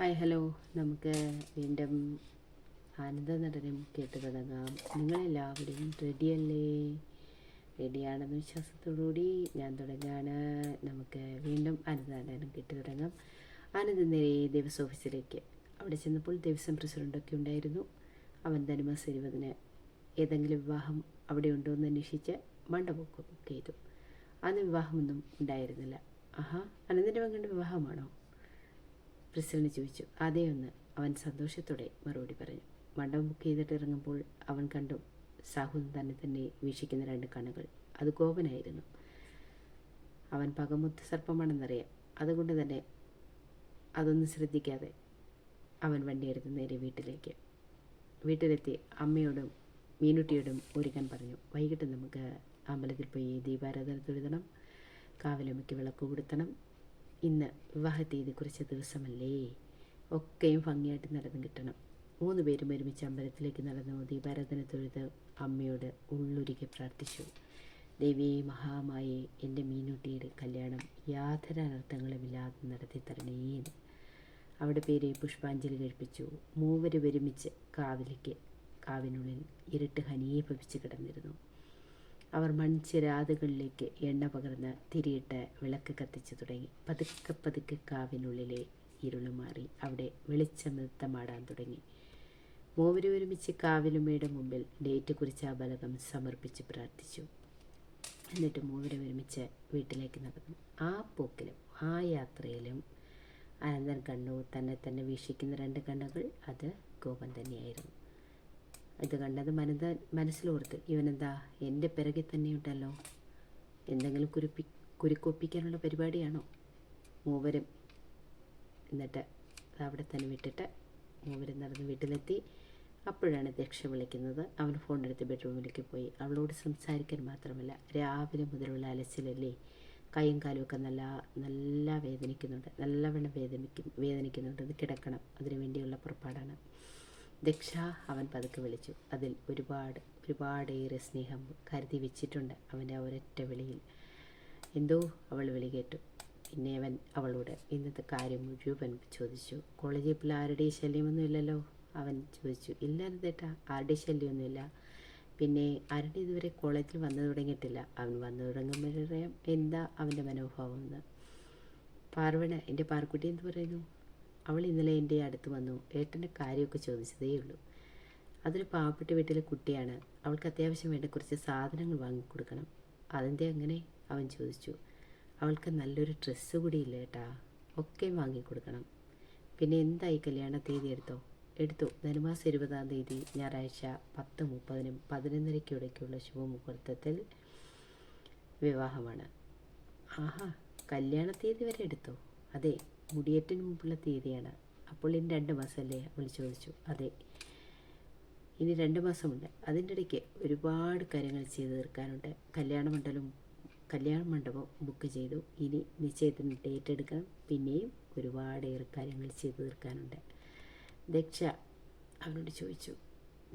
Hi hello. നമുക്ക് വീണ്ടും ആനന്ദ നടനം കേട്ട് തുടങ്ങാം. നിങ്ങളെല്ലാവരും റെഡിയല്ലേ? റെഡിയാണെന്ന വിശ്വാസത്തോടുകൂടി ഞാൻ തുടങ്ങാണ്. നമുക്ക് വീണ്ടും ആനന്ദ നടനം കേട്ട് തുടങ്ങാം. ആനന്ദ നേരെ ദേവസ്വം ഓഫീസിലേക്ക്. അവിടെ ചെന്നപ്പോൾ ദേവസ്വം പ്രസിഡന്റൊക്കെ ഉണ്ടായിരുന്നു. അവൻ ധനുമാസം ഇരുപതിന് ഏതെങ്കിലും വിവാഹം അവിടെ ഉണ്ടോ എന്ന് അന്വേഷിച്ച് മണ്ഡപമൊക്കെ ബുക്ക് ചെയ്തു. അന്ന് വിവാഹമൊന്നും ഉണ്ടായിരുന്നില്ല. ആഹാ അനന്തിന്റെ മകന്റെ വിവാഹമാണോ? പ്രസിഡന്റ് ചോദിച്ചു. അതേ ഒന്ന് അവൻ സന്തോഷത്തോടെ മറുപടി പറഞ്ഞു. മണ്ഡപം ബുക്ക് ചെയ്തിട്ട് ഇറങ്ങുമ്പോൾ അവൻ കണ്ടു സാഹു തന്നെ തന്നെ വീക്ഷിക്കുന്ന രണ്ട് കണ്ണുകൾ. അത് കോപനായിരുന്നു അവൻ പകമുത്ത് സർപ്പമാണെന്നറിയാം. അതുകൊണ്ട് തന്നെ അതൊന്നും ശ്രദ്ധിക്കാതെ അവൻ വണ്ടിയെടുത്ത് നേരെ വീട്ടിലേക്ക്. വീട്ടിലെത്തി അമ്മയോടും മീനുട്ടിയോടും ഒരുക്കാൻ പറഞ്ഞു. വൈകിട്ട് നമുക്ക് അമ്പലത്തിൽ പോയി ദീപാരാധന തൊഴുതണം കാവിലമ്മയ്ക്ക് വിളക്ക് കൊടുത്തണം ഇന്ന് വിവാഹ തീയതി കുറിച്ച ദിവസമല്ലേ? ഒക്കെയും ഭംഗിയായിട്ട് നടന്നു കിട്ടണം. മൂന്ന് പേരും ഒരുമിച്ച് അമ്പലത്തിലേക്ക് നടന്നു ദീപാരാധന തൊഴുത് അമ്മയോട് ഉള്ളുരുകി പ്രാർത്ഥിച്ചു. ദേവി മഹാമായി എന്റെ മീനുട്ടിയുടെ കല്യാണം യാതൊരു അനർത്ഥങ്ങളുമില്ലാതെ നടത്തി തരണേന്ന് അവിടെ പേര് പുഷ്പാഞ്ജലി കഴിപ്പിച്ചു. മൂവരും ഒരുമിച്ച് കാവിലേക്ക് കാവിനുള്ളിൽ ഇരുട്ട് ഹനീഭവിച്ച് കിടന്നിരുന്നു. അവർ മൺചിരാതുകളിലേക്ക് എണ്ണ പകർന്ന് തിരിയിട്ട് വിളക്ക് കത്തിച്ചു തുടങ്ങി. പതുക്കെ പതുക്കെ കാവിനുള്ളിലെ ഇരുളുമാറി അവിടെ വെളിച്ചമൃത്തമാടാൻ തുടങ്ങി. മൂവരും ഒരുമിച്ച് മുമ്പിൽ ഡേറ്റ് കുറിച്ച ആ ബലകം സമർപ്പിച്ച് പ്രാർത്ഥിച്ചു. എന്നിട്ട് മൂവരും ഒരുമിച്ച് വീട്ടിലേക്ക് നടന്നു. ആ പോക്കിലും ആ യാത്രയിലും അനന്തൻ കണ്ണു തന്നെ തന്നെ വീക്ഷിക്കുന്ന രണ്ട് കണ്ണുകൾ അത് ഗോപൻ തന്നെയായിരുന്നു. ഇത് കണ്ടത് മനത മനസ്സിലോർത്ത് ഇവനെന്താ എന്റെ പിറകിൽ തന്നെയുണ്ടല്ലോ? എന്തെങ്കിലും കുരുപ്പി കുരുക്കൊപ്പിക്കാനുള്ള പരിപാടിയാണോ? മൂവരും എന്നിട്ട് അവിടെ തന്നെ വിട്ടിട്ട് മൂവരും നടന്ന് വീട്ടിലെത്തി. അപ്പോഴാണ് ദക്ഷ വിളിക്കുന്നത്. അവൻ ഫോൺ എടുത്ത് ബെഡ്റൂമിലേക്ക് പോയി. അവളോട് സംസാരിക്കാൻ മാത്രമല്ല രാവിലെ മുതലുള്ള അലച്ചിലല്ലേ കൈയും കാലും ഒക്കെ നല്ല നല്ല വേദനിക്കുന്നുണ്ട്. നല്ലവണ്ണം വേദനിക്കും വേദനിക്കുന്നുണ്ട്. അത് കിടക്കണം. അതിനു വേണ്ടിയുള്ള പുറപ്പാടാണ്. ദക്ഷ അവൻ പതുക്കെ വിളിച്ചു. അതിൽ ഒരുപാട് ഒരുപാടേറെ സ്നേഹം കരുതി വെച്ചിട്ടുണ്ട് അവന്റെ ഒരൊറ്റ വിളിയിൽ. എന്തോ അവൾ വിളി കേട്ടു. പിന്നെ അവൻ അവളോട് ഇന്നത്തെ കാര്യം മുഴുവൻ ചോദിച്ചു. കോളേജിൽ ഇപ്പോൾ ആരുടെയും ശല്യമൊന്നും ഇല്ലല്ലോ? അവൻ ചോദിച്ചു. ഇല്ല തേട്ടാ ആരുടെയും ശല്യമൊന്നുമില്ല പിന്നെ ആരുടെ ഇതുവരെ കോളേജിൽ വന്നു തുടങ്ങിയിട്ടില്ല? അവൻ വന്നു തുടങ്ങുമ്പോഴറിയാം എന്താ അവന്റെ മനോഭാവം എന്ന്. പാർവണ എന്റെ പാർക്കുട്ടി എന്ത് പറയുന്നു? അവൾ ഇന്നലെ എന്റെ അടുത്ത് വന്നു. ഏട്ടന്റെ കാര്യമൊക്കെ ചോദിച്ചതേ ഉള്ളൂ അതൊരു പാവപ്പെട്ട വീട്ടിലെ കുട്ടിയാണ്. അവൾക്ക് അത്യാവശ്യം വേണ്ട കുറച്ച് സാധനങ്ങൾ വാങ്ങിക്കൊടുക്കണം അതെന്തേ അങ്ങനെ? അവൻ ചോദിച്ചു. അവൾക്ക് നല്ലൊരു ഡ്രസ്സ് കൂടിയില്ല ഏട്ടാ. ഒക്കെ വാങ്ങിക്കൊടുക്കണം പിന്നെ എന്തായി കല്യാണ തീയതി എടുത്തോ? എടുത്തു. ധനുമാസം ഇരുപതാം തീയതി ഞായറാഴ്ച പത്ത് മുപ്പതിനും പതിനൊന്നരയ്ക്കും ഇടയ്ക്കുള്ള ശുഭമുഹൂർത്തത്തിൽ വിവാഹമാണ്. ആഹാ കല്യാണ തീയതി വരെ എടുത്തോ? അതെ. മുടിയേറ്റിന് മുമ്പുള്ള തീയതിയാണ്. അപ്പോൾ ഇനി രണ്ട് മാസമല്ലേ? വിളിച്ചു ചോദിച്ചു അതെ. ഇനി രണ്ട് മാസമുണ്ട്. അതിന്റെ ഇടയ്ക്ക് ഒരുപാട് കാര്യങ്ങൾ ചെയ്തു തീർക്കാനുണ്ട്. കല്യാണ മണ്ഡലം കല്യാണ മണ്ഡപം ബുക്ക് ചെയ്തു. ഇനി നിശ്ചയത്തിന് ഡേറ്റ് എടുക്കണം. പിന്നെയും ഒരുപാടേറെ കാര്യങ്ങൾ ചെയ്തു തീർക്കാനുണ്ട്. ദക്ഷ അവനോട് ചോദിച്ചു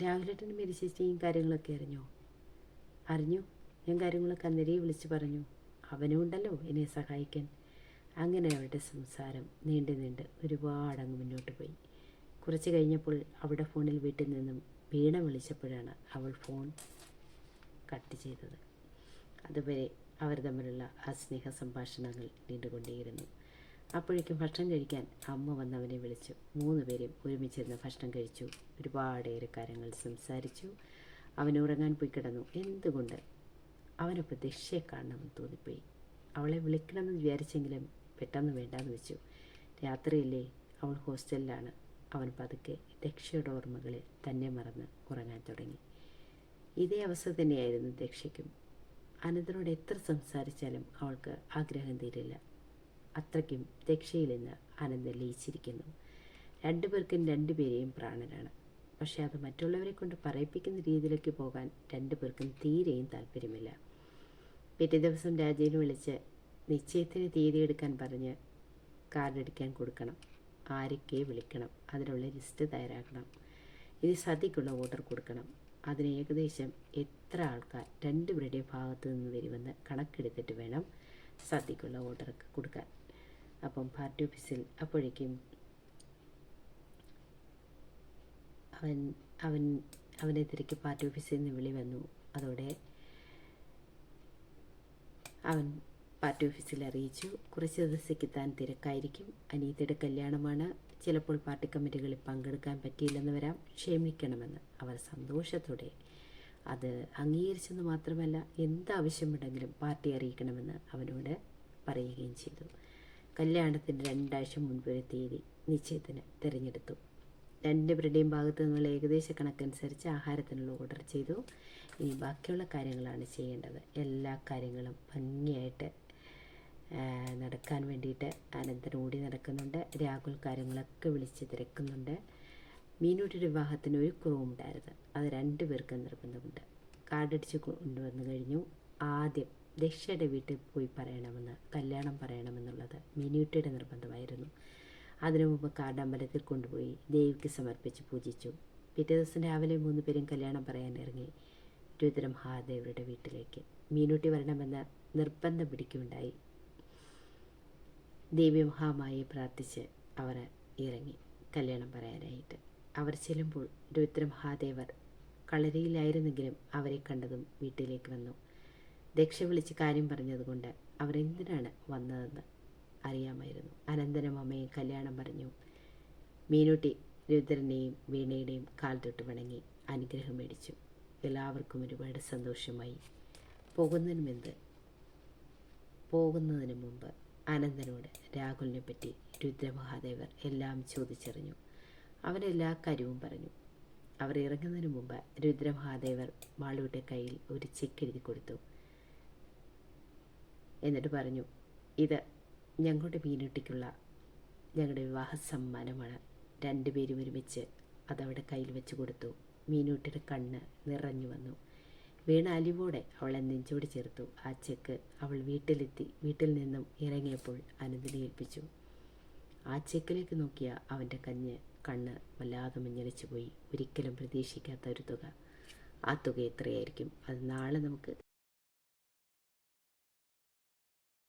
രാഹുലേട്ടൻ മെരിച്ചേച്ചിയും കാര്യങ്ങളൊക്കെ അറിഞ്ഞോ? അറിഞ്ഞു. ഞാൻ കാര്യങ്ങളൊക്കെ അന്നേരെ വിളിച്ച് പറഞ്ഞു. അവനും ഉണ്ടല്ലോ എന്നെ സഹായിക്കാൻ. അങ്ങനെ അവരുടെ സംസാരം നീണ്ട് നീണ്ട് ഒരുപാട് അങ്ങ് മുന്നോട്ട് പോയി. കുറച്ച് കഴിഞ്ഞപ്പോൾ അവിടെ ഫോണിൽ വീട്ടിൽ നിന്നും വീണ വിളിച്ചപ്പോഴാണ് അവൾ ഫോൺ കട്ട് ചെയ്തത്. അതുവരെ അവർ തമ്മിലുള്ള ആ സ്നേഹ സംഭാഷണങ്ങൾ നീണ്ടുകൊണ്ടേയിരുന്നു. അപ്പോഴേക്കും ഭക്ഷണം കഴിക്കാൻ അമ്മ വന്നവനെ വിളിച്ചു. മൂന്ന് പേരും ഒരുമിച്ചിരുന്ന് ഭക്ഷണം കഴിച്ചു. ഒരുപാടേറെ കാര്യങ്ങൾ സംസാരിച്ചു. അവൻ ഉറങ്ങാൻ പോയി കിടന്നു. എന്തുകൊണ്ട്? അവനൊപ്പം ദക്ഷയെ കാണണമെന്ന് തോന്നിപ്പോയി. അവളെ വിളിക്കണമെന്ന് വിചാരിച്ചെങ്കിലും പെട്ടെന്ന് വേണ്ടാന്ന് വെച്ചു. രാത്രിയില്ലേ അവൾ ഹോസ്റ്റലിലാണ്. അവൻ പതുക്കെ ദക്ഷയുടെ ഓർമ്മകളിൽ തന്നെ മറന്ന് ഉറങ്ങാൻ തുടങ്ങി. ഇതേ അവസ്ഥ തന്നെയായിരുന്നു ദക്ഷയ്ക്കും. അനന്തനോട് എത്ര സംസാരിച്ചാലും അവൾക്ക് ആഗ്രഹം തീരില്ല. അത്രയ്ക്കും ദക്ഷയിൽ നിന്ന് അനന്തൻ ലയിച്ചിരിക്കുന്നു. രണ്ടുപേർക്കും രണ്ടുപേരെയും പ്രാണനാണ്. പക്ഷെ അത് മറ്റുള്ളവരെ കൊണ്ട് പറയിപ്പിക്കുന്ന രീതിയിലേക്ക് പോകാൻ രണ്ടുപേർക്കും തീരെയും താല്പര്യമില്ല. പിറ്റേ ദിവസം രാജേനെ വിളിച്ച് നിശ്ചയത്തിന് തീയതി എടുക്കാൻ പറഞ്ഞ് കാർഡ് അടിക്കാൻ കൊടുക്കണം. ആരൊക്കെ വിളിക്കണം? അതിനുള്ള ലിസ്റ്റ് തയ്യാറാക്കണം. ഇനി സദ്യക്കുള്ള ഓർഡർ കൊടുക്കണം. അതിന് ഏകദേശം എത്ര ആൾക്കാർ? രണ്ടുപേരുടെയും ഭാഗത്തു നിന്ന് വരുമെന്ന് കണക്കെടുത്തിട്ട് വേണം സദ്യക്കുള്ള ഓർഡറൊക്കെ കൊടുക്കാൻ. അപ്പം പാർട്ടി ഓഫീസിൽ അപ്പോഴേക്കും അവൻ അവൻ അവനെ തിരക്ക് പാർട്ടി ഓഫീസിൽ നിന്ന് വിളി വന്നു. അതോടെ അവൻ പാർട്ടി ഓഫീസിൽ അറിയിച്ചു. കുറച്ച് ദിവസത്തേക്ക് താൻ തിരക്കായിരിക്കും. അനിയത്തിയുടെ കല്യാണമാണ്. ചിലപ്പോൾ പാർട്ടി കമ്മിറ്റികളിൽ പങ്കെടുക്കാൻ പറ്റിയില്ലെന്ന് വരാം. ക്ഷമിക്കണമെന്ന്. അവർ സന്തോഷത്തോടെ അത് അംഗീകരിച്ചെന്ന് മാത്രമല്ല എന്താവശ്യമുണ്ടെങ്കിലും പാർട്ടി അറിയിക്കണമെന്ന് അവനോട് പറയുകയും ചെയ്തു. കല്യാണത്തിന് രണ്ടാഴ്ച മുൻപ് ഒരു തീയതി നിശ്ചയത്തിന് തിരഞ്ഞെടുത്തു. രണ്ടുപേരുടെയും ഭാഗത്തു നിന്നുള്ള ഏകദേശ കണക്കനുസരിച്ച് ആഹാരത്തിനുള്ള ഓർഡർ ചെയ്തു. ഇനി ബാക്കിയുള്ള കാര്യങ്ങളാണ് ചെയ്യേണ്ടത്. എല്ലാ കാര്യങ്ങളും ഭംഗിയായിട്ട് നടക്കാൻ വേണ്ടിയിട്ട് അനന്തരം ഓടി നടക്കുന്നുണ്ട്. രാഹുൽ കാര്യങ്ങളൊക്കെ വിളിച്ച് തിരക്കുന്നുണ്ട്. മീനൂട്ടി വിവാഹത്തിന് ഒരു കുറവുണ്ടായിരുന്നു അത് രണ്ടുപേർക്കും നിർബന്ധമുണ്ട്. കാർഡടിച്ച് കൊണ്ടുവന്നു കഴിഞ്ഞു. ആദ്യം ദക്ഷയുടെ വീട്ടിൽ പോയി പറയണമെന്ന് കല്യാണം പറയണമെന്നുള്ളത് മീനൂട്ടിയുടെ നിർബന്ധമായിരുന്നു. അതിനു മുമ്പ് കാർഡ് അമ്പലത്തിൽ കൊണ്ടുപോയി ദേവിക്ക് സമർപ്പിച്ച് പൂജിച്ചു. പിറ്റേ ദിവസം രാവിലെ മൂന്ന് പേരും കല്യാണം പറയാൻ ഇറങ്ങി. രുദ്ര മഹാദേവരുടെ വീട്ടിലേക്ക്. മീനൂട്ടി വരണമെന്ന് നിർബന്ധം പിടിക്കുകയുണ്ടായി. ദേവി മഹാമായെ പ്രാർത്ഥിച്ച് അവർ ഇറങ്ങി കല്യാണം പറയാനായിട്ട്. അവർ ചെല്ലുമ്പോൾ രുദ്ര മഹാദേവർ കളരിയിലായിരുന്നെങ്കിലും അവരെ കണ്ടതും വീട്ടിലേക്ക് വന്നു. ദക്ഷ വിളിച്ച് കാര്യം പറഞ്ഞതുകൊണ്ട് അവരെന്തിനാണ് വന്നതെന്ന് അറിയാമായിരുന്നു. അനന്തരം അമ്മയെ കല്യാണം പറഞ്ഞു. മീനൂട്ടി രുദ്രനെയും വീണയുടെയും കാൽ തൊട്ട് വണങ്ങി അനുഗ്രഹം മേടിച്ചു. എല്ലാവർക്കും ഒരുപാട് സന്തോഷമായി. പോകുന്നതിന് മുമ്പ് പോകുന്നതിന് മുമ്പ് അനന്തനോട് രാഹുലിനെ പറ്റി രുദ്രമഹാദേവർ എല്ലാം ചോദിച്ചറിഞ്ഞു. അവരെല്ലാ കാര്യവും പറഞ്ഞു. അവർ ഇറങ്ങുന്നതിന് മുമ്പ് രുദ്രമഹാദേവർ മാളുവിന്റെ കയ്യിൽ ഒരു ചെക്ക് എഴുതി കൊടുത്തു. എന്നിട്ട് പറഞ്ഞു ഇത് ഞങ്ങളുടെ മീനുട്ടിക്കുള്ള ഞങ്ങളുടെ വിവാഹ സമ്മാനമാണ് രണ്ടുപേരും ഒരുമിച്ച് അതവിടെ കയ്യിൽ വെച്ച് കൊടുത്തു. മീനൂട്ടിയുടെ കണ്ണ് നിറഞ്ഞു വന്നു. വീണ അലിവോടെ അവളെ നെഞ്ചോട് ചേർത്തു. ആ ചെക്ക് അവൾ വീട്ടിലെത്തി വീട്ടിൽ നിന്നും ഇറങ്ങിയപ്പോൾ അനന്തിനെ ഏൽപ്പിച്ചു. ആ ചെക്കിലേക്ക് നോക്കിയ അവന്റെ കഞ്ഞ് കണ്ണ് വല്ലാതെ മഞ്ഞളിച്ചു പോയി ഒരിക്കലും പ്രതീക്ഷിക്കാത്ത ഒരു തുക. ആ തുക എത്രയായിരിക്കും? അത് നാളെ നമുക്ക്